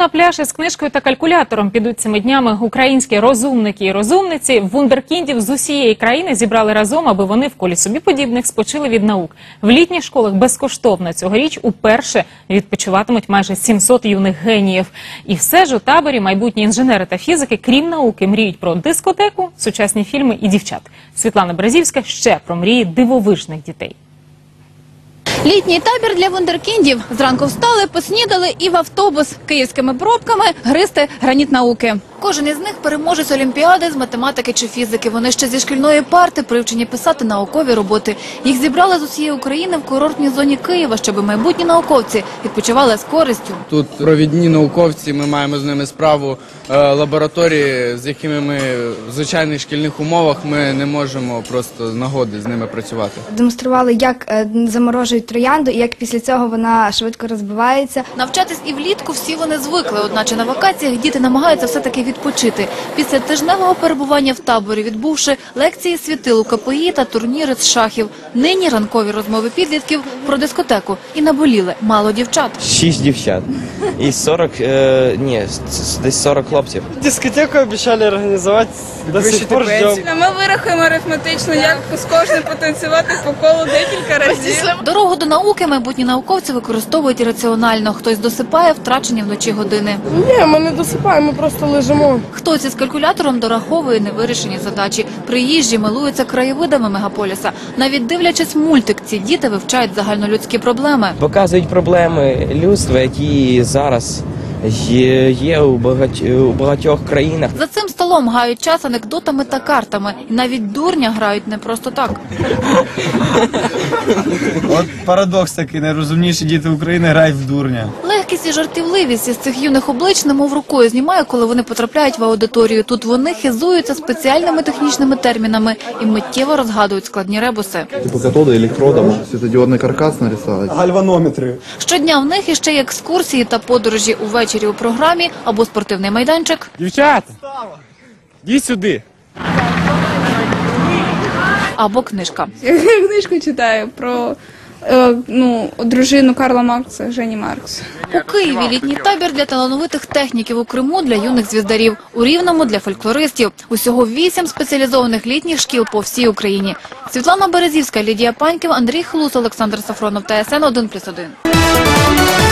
на пляж із книжкою та калькулятором підуть цими днями українські розумники і розумниці. Вундеркіндів з усієї країни зібрали разом, аби вони в колі собі подібних спочили від наук. В літніх школах безкоштовно цьогоріч уперше відпочиватимуть майже 700 юних геніїв. І все ж у таборі майбутні інженери та фізики, крім науки, мріють про дискотеку, сучасні фільми і дівчат. Світлана Бразівська ще про мрії дивовижних дітей. Літній табір для вундеркіндів. Зранку встали, поснідали і в автобус київськими пробками гристи граніт науки. Кожен із них переможець олімпіади з математики чи фізики. Вони ще зі шкільної парти привчені писати наукові роботи. Їх зібрали з усієї України в курортній зоні Києва, щоб майбутні науковці відпочивали з користю. Тут провідні науковці, ми маємо з ними справу е, лабораторії, з якими ми в звичайних шкільних умовах ми не можемо просто з нагоди з ними працювати. демонстрували, як е, заморожують троянду і як після цього вона швидко розбивається. Навчатись і влітку всі вони звикли, одначе на вакаціях діти намагаються все-таки відпочити. Після тижневого перебування в таборі, відбувши лекції світилу КПІ та турніри з шахів. Нині ранкові розмови підлітків про дискотеку і наболіли мало дівчат. Шість дівчат. І 40, е, ні, десь 40 хлопців. Дискотеку обещали организовать, до сих пор ждем. Ми вирахуємо арифметично, як з кожним потанцювати по колу декілька разів. Дорогу до науки майбутні науковці використовують раціонально. Хтось досипає втрачені вночі години. Ні, ми не досипаємо, ми просто лежимо. Хтось із калькулятором дораховує невирішені задачі. Приїжджі милуються краєвидами мегаполіса. Навіть дивлячись мультик, ці діти вивчають загальнолюдські проблеми. Показують проблеми людства, які зараз є, є у, багать, у багатьох країнах. За цим столом гають час анекдотами та картами. І навіть дурня грають не просто так. От парадокс такий, найрозумніші діти України грають в дурня. Легкість і жартівливість із цих юних облич немов рукою знімає, коли вони потрапляють в аудиторію. Тут вони хизуються спеціальними технічними термінами і миттєво розгадують складні ребуси. Типа катода, электрода, может светодиодный каркас нарисовать. Гальванометри. Щодня в них іще є екскурсії та подорожі увечері у програмі або спортивний майданчик, Дівчата, йдіть сюди. або книжка. Я книжку читаю про е, ну, дружину Карла Маркса, Жені Маркс. У Києві літній табір для талановитих техніків у Криму для юних звіздарів, у Рівному для фольклористів. Усього вісім спеціалізованих літніх шкіл по всій Україні. Світлана Березівська, Лідія Паньків, Андрій Хлус, Олександр Сафронов та СН 1+,1.